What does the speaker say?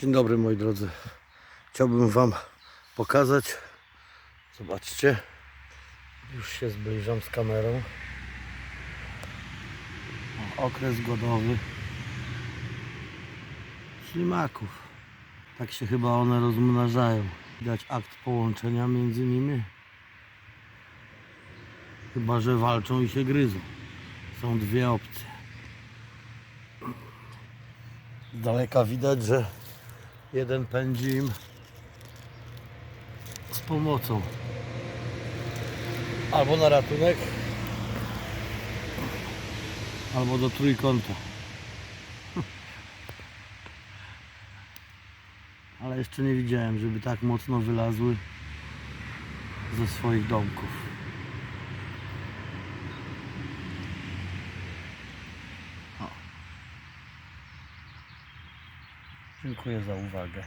Dzień dobry moi drodzy. Chciałbym Wam pokazać. Zobaczcie. Już się zbliżam z kamerą. Okres godowy ślimaków. Tak się chyba one rozmnażają. Widać akt połączenia między nimi. Chyba, że walczą i się gryzą. Są dwie opcje. Z daleka widać, że jeden pędzi im z pomocą. Albo na ratunek, albo do trójkąta. Ale jeszcze nie widziałem, żeby tak mocno wylazły ze swoich domków. Dziękuję za uwagę.